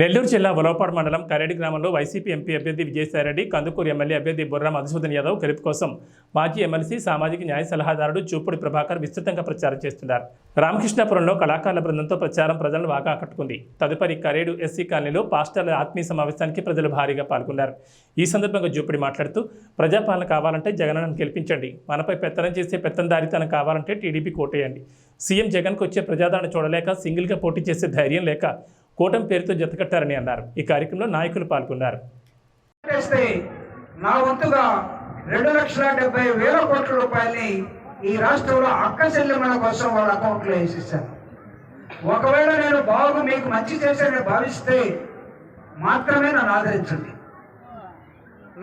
నెల్లూరు జిల్లా వలవపాడు మండలం కరేడి గ్రామంలో వైసీపీ ఎంపీ అభ్యర్థి విజయసాయిరెడ్డి కందుకూరు ఎమ్మెల్యే అభ్యర్థి బుర్రా మధుసూదన్ యాదవ్ గెలుపు కోసం మాజీ ఎమ్మెల్సీ సామాజిక న్యాయ సలహాదారుడు చూపుడి ప్రభాకర్ విస్తృతంగా ప్రచారం చేస్తున్నారు. రామకృష్ణాపురంలో కళాకారుల బృందంతో ప్రచారం ప్రజలను బాగా ఆకట్టుకుంది. తదుపరి కరేడు ఎస్సీ కాలనీలో పాస్టర్ల ఆత్మీయ సమావేశానికి ప్రజలు భారీగా పాల్గొన్నారు. ఈ సందర్భంగా జూపిడి మాట్లాడుతూ ప్రజాపాలన కావాలంటే జగనను గెలిపించండి. మనపై పెత్తనం చేసే పెత్తందారితనం కావాలంటే టీడీపీ కోటేయండి. సీఎం జగన్కు వచ్చే ప్రజాదరణ చూడలేక సింగిల్గా పోటీ చేసే ధైర్యం లేక కూటమి పేరుతో జతకట్టారని అన్నారు. ఈ కార్యక్రమంలో నాయకులు పాల్గొన్నారు. చేస్తే నా వంతుగా రెండు లక్షల డెబ్బై వేల కోట్ల రూపాయల్ని ఈ రాష్ట్రంలో అక్క చెల్లెమ్మల కోసం వాళ్ళ అకౌంట్లో వేసేసాను ఒకవేళ నేను బాగు మీకు మంచి చేశానని భావిస్తే మాత్రమే నన్ను ఆదరించండి.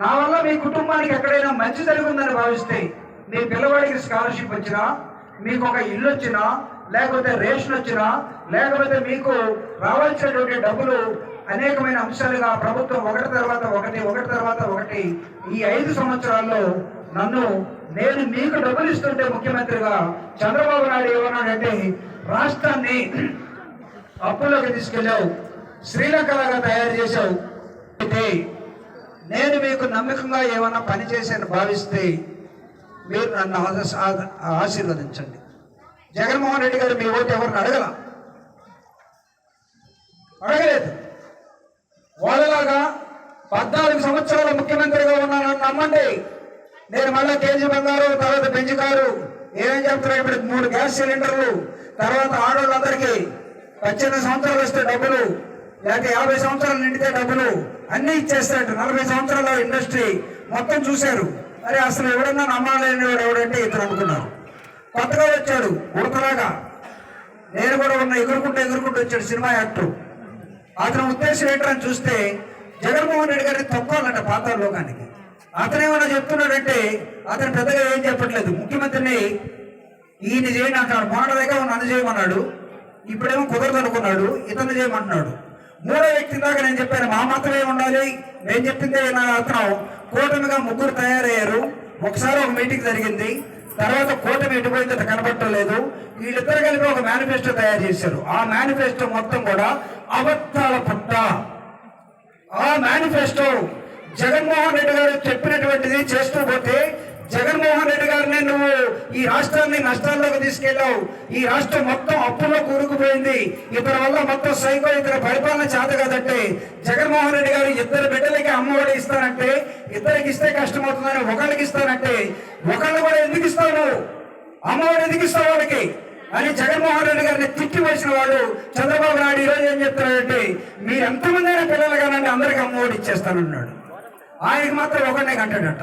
నా వల్ల మీ కుటుంబానికి ఎక్కడైనా మంచి జరుగుందని భావిస్తే మీ పిల్లవాడికి స్కాలర్షిప్ వచ్చినా మీకు ఒక ఇల్లు వచ్చినా లేకపోతే రేషన్ వచ్చినా లేకపోతే మీకు రావాల్సినటువంటి డబ్బులు అనేకమైన అంశాలుగా ప్రభుత్వం ఒకటి తర్వాత ఒకటి ఒకటి తర్వాత ఒకటి ఈ ఐదు సంవత్సరాల్లో నన్ను నేను మీకు డబ్బులు ఇస్తుంటే ముఖ్యమంత్రిగా చంద్రబాబు నాయుడు ఏమన్నాడంటే రాష్ట్రాన్ని అప్పుల్లోకి తీసుకెళ్ళావు శ్రీలంకలాగా తయారు చేశావు. అయితే నేను మీకు నమ్మకంగా ఏమైనా పని చేశాను భావిస్తే మీరు నన్ను ఆశీర్వదించండి. జగన్మోహన్ రెడ్డి గారు మీ ఓటు ఎవరిని అడగల? అడగలేదు. వాళ్ళలాగా పద్నాలుగు సంవత్సరాల ముఖ్యమంత్రిగా ఉన్నానని నమ్మండి. నేను మళ్ళీ కేజీ బంగారు తర్వాత బెంజ్ కారు ఏమేం చెప్తున్నారు ఇప్పుడు మూడు గ్యాస్ సిలిండర్లు తర్వాత ఆడవాళ్ళందరికీ పద్దెనిమిది సంవత్సరాలు వస్తే డబ్బులు లేకపోతే యాభై సంవత్సరాలు నిండితే డబ్బులు అన్నీ ఇచ్చేస్తాడు నలభై సంవత్సరాల ఇండస్ట్రీ మొత్తం చూశారు. మరి అసలు ఎవడన్నా నమ్మాలని వాడు ఎవడంటే ఇతను అనుకున్నారు. కొత్తగా వచ్చాడు ఉడతలాగా. నేను కూడా ఉన్న ఎగురుకుంటూ ఎగురుకుంటూ వచ్చాడు సినిమా యాక్టర్. అతని ఉద్దేశం ఏంటని చూస్తే జగన్మోహన్ రెడ్డి గారిని తక్కువాలంట పాత లోకానికి. అతను ఏమన్నా చెప్తున్నాడంటే అతను పెద్దగా ఏం చెప్పట్లేదు. ముఖ్యమంత్రిని ఈయన చేయని అంటాడు మొన్నటి దగ్గర నన్ను చేయమన్నాడు. ఇప్పుడేమో కుదరదు అనుకున్నాడు ఇతను చేయమంటున్నాడు. మూడో వ్యక్తి దాకా నేను చెప్పాను మా మాత్రమే ఉండాలి. నేను చెప్పిందే నా అతను కూటమిగా ముగ్గురు తయారయ్యారు. ఒకసారి ఒక మీటింగ్ జరిగింది. తర్వాత కూటమి కనబడటం కనబట్టలేదు వీళ్ళిద్దరు కలిపి ఒక మేనిఫెస్టో తయారు చేశారు. ఆ మేనిఫెస్టో మొత్తం కూడా అబద్ధాల పట్ట. ఆ మేనిఫెస్టో జగన్మోహన్ రెడ్డి గారు చెప్పినటువంటిది చేస్తూ పోతే జగన్మోహన్ రెడ్డి గారిని నువ్వు ఈ రాష్ట్రాన్ని నష్టాల్లోకి తీసుకెళ్ళావు. ఈ రాష్ట్రం మొత్తం అప్పులో కూరుకుపోయింది. ఇతర వల్ల మొత్తం సైకో ఇతర పరిపాలన చేత కదంటే జగన్మోహన్ రెడ్డి గారు ఇద్దరు బిడ్డలకి అమ్మఒడి ఇస్తానంటే ఇద్దరికి ఇస్తే కష్టమవుతుందని ఒకళ్ళకి ఇస్తానంటే ఒకళ్ళు కూడా ఎందుకు ఇస్తావు? నువ్వు అమ్మఒడి ఎందుకు ఇస్తావు వాళ్ళకి? అని జగన్మోహన్ రెడ్డి గారిని తిట్టి వేసిన వాళ్ళు చంద్రబాబు నాయుడు ఈరోజు ఏం చెప్తున్నాడంటే మీరు ఎంతమంది అయినా పిల్లలు కానండి అందరికి అమ్మఒడి ఇచ్చేస్తానన్నాడు. ఆయనకి మాత్రం ఒకటే కంటాడట.